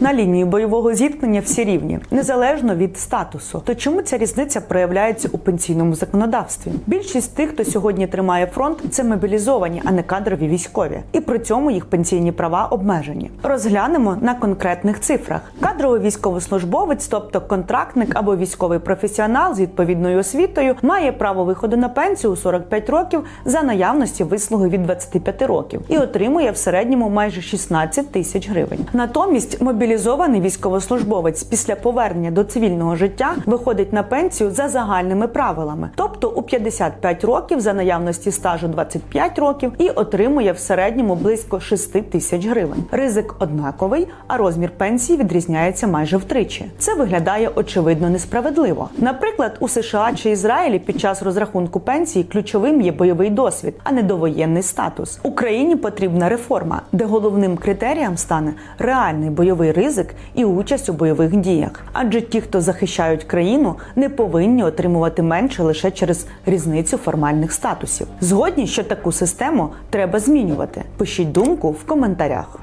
На лінії бойового зіткнення всі рівні, незалежно від статусу. То чому ця різниця проявляється у пенсійному законодавстві? Більшість тих, хто сьогодні тримає фронт, це мобілізовані, а не кадрові військові, і при цьому їх пенсійні права обмежені. Розглянемо на конкретних цифрах. Кадровий військовослужбовець, тобто контрактник або військовий професіонал з відповідною освітою, має право виходу на пенсію у 45 років за наявності вислуги від 25 років і отримує в середньому майже 16 тисяч гривень. Натомість мобілізований військовослужбовець після повернення до цивільного життя виходить на пенсію за загальними правилами, тобто у 55 років за наявності стажу 25 років і отримує в середньому близько 6 тисяч гривень. Ризик однаковий, а розмір пенсії відрізняється майже втричі. Це виглядає очевидно несправедливо. Наприклад, у США чи Ізраїлі під час розрахунку пенсії ключовим є бойовий досвід, а не довоєнний статус. Україні потрібна реформа, де головним критерієм стане реальний бойовий ризик і участь у бойових діях. Адже ті, хто захищають країну, не повинні отримувати менше лише через різницю формальних статусів. Згодні, що таку систему треба змінювати. Пишіть думку в коментарях.